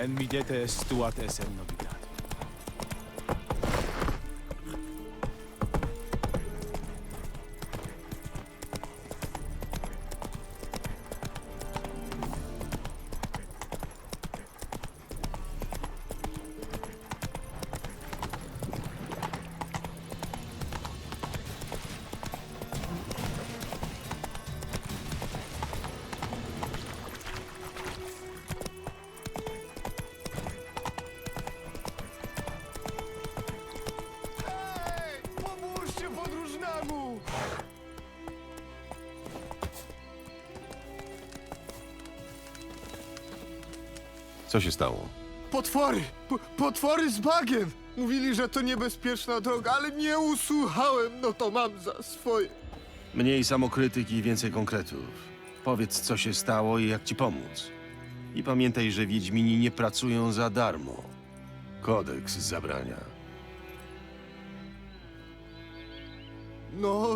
En mi diete estuat es en Co się stało? Potwory! P potwory z bagien! Mówili, że to niebezpieczna droga, ale nie usłuchałem, no to mam za swoje. Mniej samokrytyki i więcej konkretów. Powiedz, co się stało i jak ci pomóc. I pamiętaj, że Wiedźmini nie pracują za darmo. Kodeks zabrania. No,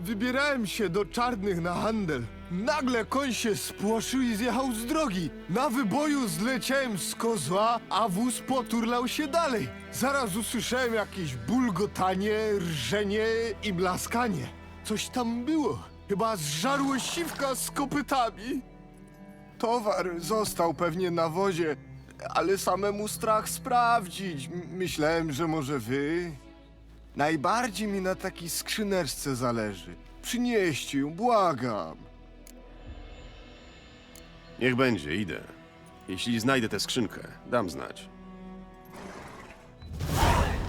wybierałem się do czarnych na handel. Nagle koń się spłoszył i zjechał z drogi. Na wyboju zleciałem z kozła, a wóz poturlał się dalej. Zaraz usłyszałem jakieś bulgotanie, rżenie i blaskanie. Coś tam było. Chyba zżarło siwka z kopytami. Towar został pewnie na wozie, ale samemu strach sprawdzić. Myślałem, że może wy. Najbardziej mi na takiej skrzyneczce zależy. Przynieście ją, błagam. Niech będzie, idę. Jeśli znajdę tę skrzynkę, dam znać.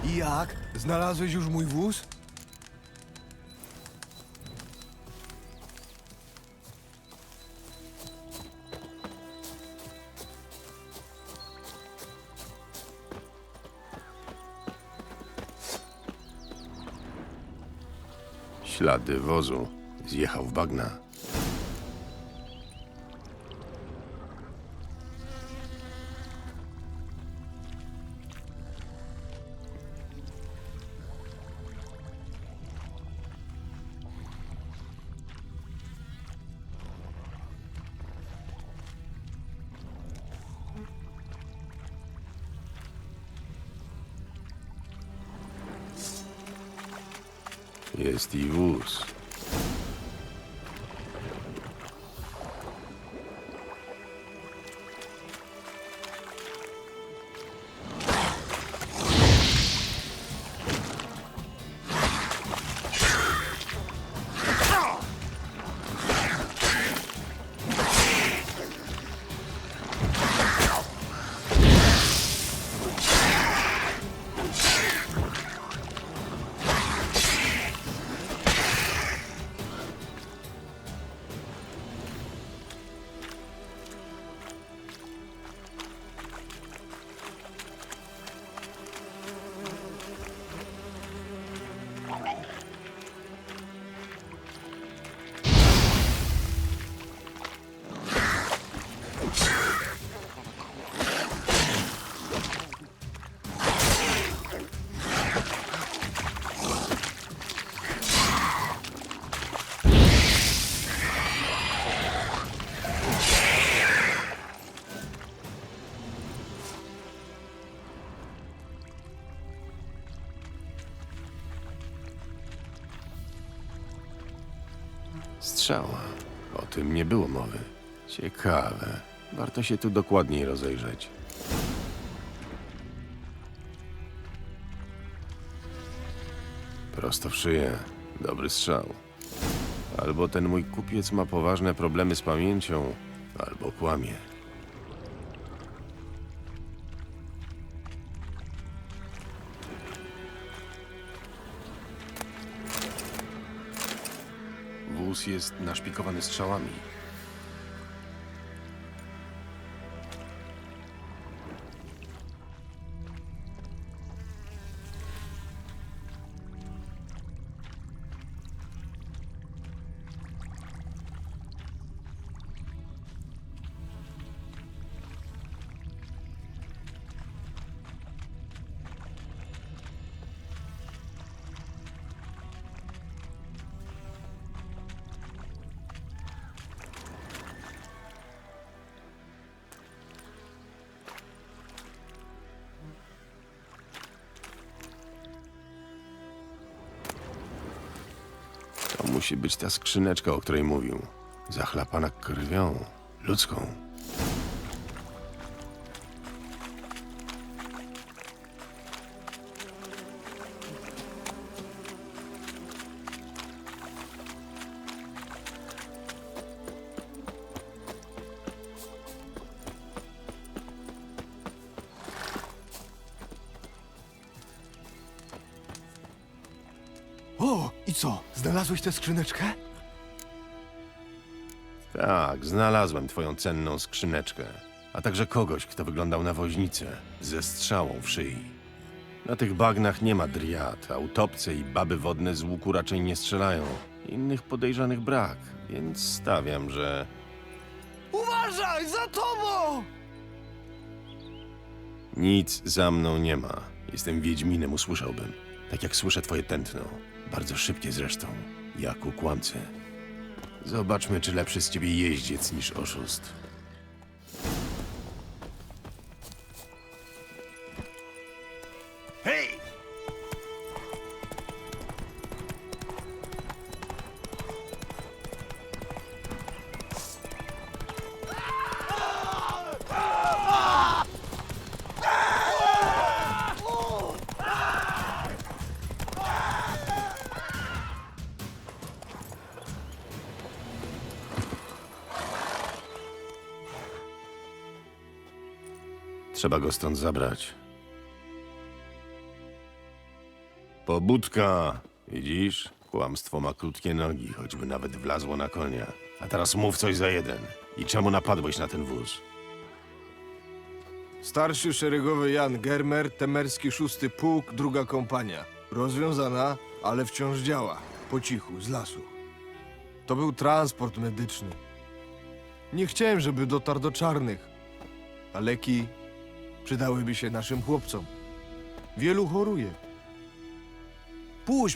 I jak? Znalazłeś już mój wóz? Ślady wozu. Zjechał w bagna. Jest Strzała. O tym nie było mowy. Ciekawe. Warto się tu dokładniej rozejrzeć. Prosto w szyję. Dobry strzał. Albo ten mój kupiec ma poważne problemy z pamięcią, albo kłamie. Wóz jest naszpikowany strzałami. Musi być ta skrzyneczka, o której mówił. Zachlapana krwią. Ludzką. O, i co? Znalazłeś tę skrzyneczkę? Tak, znalazłem twoją cenną skrzyneczkę. A także kogoś, kto wyglądał na woźnicę, ze strzałą w szyi. Na tych bagnach nie ma driad, a utopce i baby wodne z łuku raczej nie strzelają. Innych podejrzanych brak, więc stawiam, że... Uważaj, za tobą! Nic za mną nie ma. Jestem Wiedźminem, usłyszałbym. Tak jak słyszę twoje tętno. Bardzo szybkie zresztą. Jak u kłamcy. Zobaczmy, czy lepszy z ciebie jeździec niż oszust. Trzeba go stąd zabrać. Pobudka! Widzisz? Kłamstwo ma krótkie nogi, choćby nawet wlazło na konia. A teraz mów coś za jeden. I czemu napadłeś na ten wóz? Starszy szeregowy Jan Germer, temerski szósty pułk, druga kompania. Rozwiązana, ale wciąż działa. Po cichu, z lasu. To był transport medyczny. Nie chciałem, żeby dotarł do czarnych. A leki przydałyby się naszym chłopcom. Wielu choruje.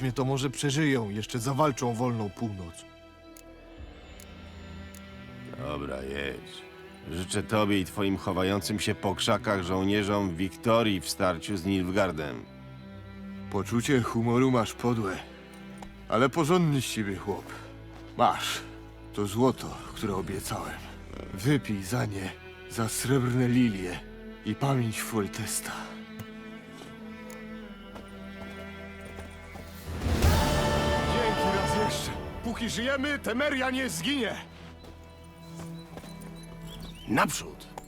Mnie, to może przeżyją, jeszcze zawalczą wolną północ. Dobra, jedź. Życzę tobie i twoim chowającym się po krzakach żołnierzom Wiktorii w starciu z Nilfgaardem. Poczucie humoru masz podłe, ale porządny z ciebie chłop. Masz. To złoto, które obiecałem. Wypij za nie, za srebrne lilie i pamięć Foltesta. Dzięki raz jeszcze. Póki żyjemy, Temeria nie zginie. Naprzód!